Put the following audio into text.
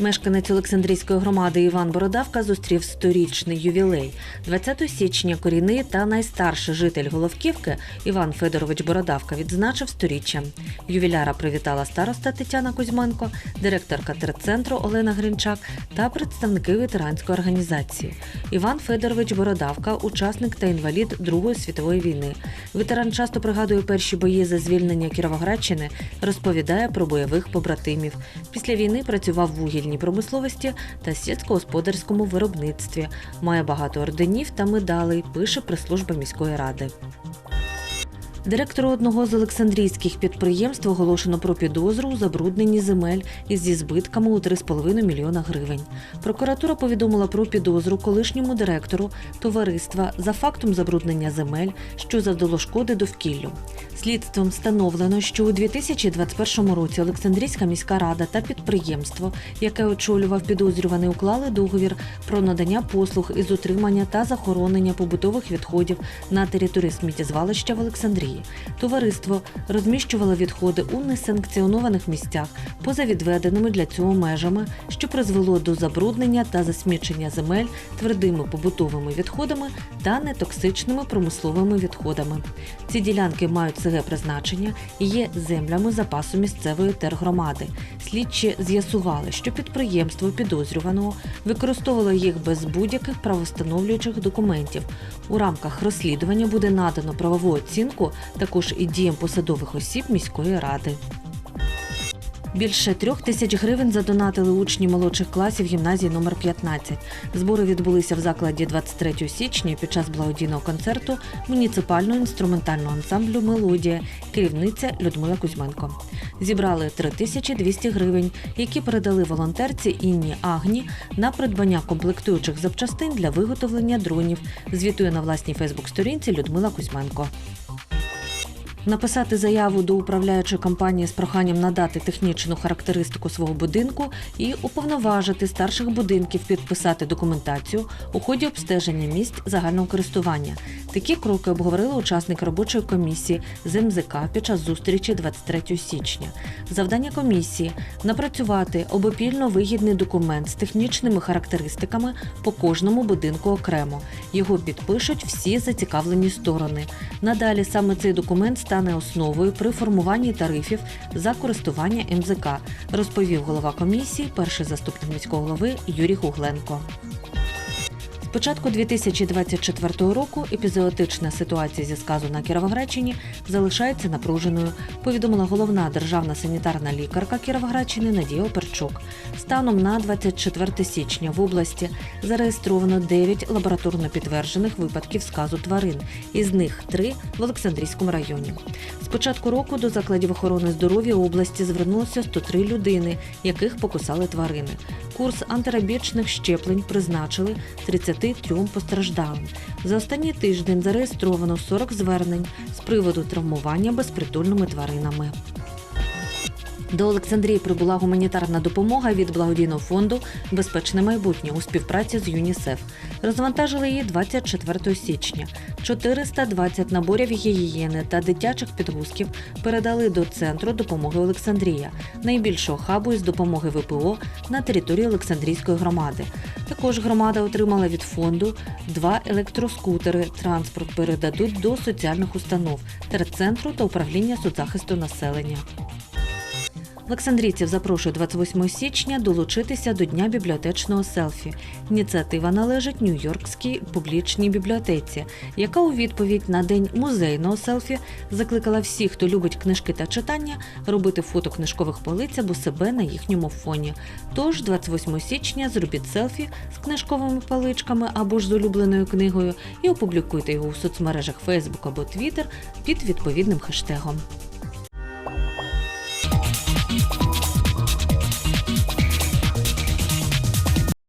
Мешканець Олександрійської громади Іван Бородавка зустрів сторічний ювілей. 20 січня корінний та найстарший житель Головківки Іван Федорович Бородавка відзначив сторіччя. Ювіляра привітала староста Тетяна Кузьменко, директорка терцентру Олена Гринчак та представники ветеранської організації. Іван Федорович Бородавка, учасник та інвалід Другої світової війни. Ветеран часто пригадує перші бої за звільнення Кіровоградщини, розповідає про бойових побратимів. Після війни працював в вугільній промисловості та сільськогосподарському виробництві. Має багато орденів та медалей, пише прес-служба міської ради. Директору одного з олександрійських підприємств оголошено про підозру у забрудненні земель із збитками у 3,5 мільйона гривень. Прокуратура повідомила про підозру колишньому директору товариства за фактом забруднення земель, що завдало шкоди довкіллю. Слідством встановлено, що у 2021 році Олександрійська міська рада та підприємство, яке очолював підозрюваний, уклали договір про надання послуг із утримання та захоронення побутових відходів на території сміттєзвалища в Олександрії. Товариство розміщувало відходи у несанкціонованих місцях поза відведеними для цього межами, що призвело до забруднення та засмічення земель твердими побутовими відходами та нетоксичними промисловими відходами. Ці ділянки мають СГ призначення і є землями запасу місцевої тергромади. Слідчі з'ясували, що підприємство підозрюваного використовувало їх без будь-яких правостановлюючих документів. У рамках розслідування буде надано правову оцінку також і діям посадових осіб міської ради. Більше трьох тисяч гривень задонатили учні молодших класів гімназії номер 15. Збори відбулися в закладі 23 січня під час благодійного концерту муніципального інструментального ансамблю Мелодія, керівниця Людмила Кузьменко. Зібрали 3200 гривень, які передали волонтерці Інні Агні на придбання комплектуючих запчастин для виготовлення дронів. Звітує на власній Фейсбук-сторінці Людмила Кузьменко. Написати заяву до управляючої компанії з проханням надати технічну характеристику свого будинку і уповноважити старших будинків підписати документацію у ході обстеження місць загального користування. Такі кроки обговорили учасники робочої комісії з МЗК під час зустрічі 23 січня. Завдання комісії напрацювати обопільно вигідний документ з технічними характеристиками по кожному будинку окремо. Його підпишуть всі зацікавлені сторони. Надалі саме цей документ стане основою при формуванні тарифів за користування МЗК, розповів голова комісії, перший заступник міського голови Юрій Гугленко. Початку 2024 року епізоотична ситуація зі сказу на Кіровоградщині залишається напруженою, повідомила головна державна санітарна лікарка Кіровоградщини Надія Оперчук. Станом на 24 січня в області зареєстровано 9 лабораторно підтверджених випадків сказу тварин, із них 3 в Олександрійському районі. З початку року до закладів охорони здоров'я області звернулося 103 людини, яких покусали тварини. Курс антирабічних щеплень призначили 33 постраждалим. За останній тиждень зареєстровано 40 звернень з приводу травмування безпритульними тваринами. До Олександрії прибула гуманітарна допомога від благодійного фонду Безпечне майбутнє у співпраці з ЮНІСЕФ. Розвантажили її 24 січня. 420 наборів гігієни та дитячих підгузків передали до центру допомоги Олександрія, найбільшого хабу із допомоги ВПО на території Олександрійської громади. Також громада отримала від фонду два електроскутери. Транспорт передадуть до соціальних установ, терцентру та управління соцзахисту населення. Олександрійців запрошує 28 січня долучитися до Дня бібліотечного селфі. Ініціатива належить Нью-Йоркській публічній бібліотеці, яка у відповідь на день музейного селфі закликала всіх, хто любить книжки та читання, робити фото книжкових полиць або себе на їхньому фоні. Тож 28 січня зробіть селфі з книжковими паличками або ж з улюбленою книгою і опублікуйте його у соцмережах Facebook або Twitter під відповідним хештегом.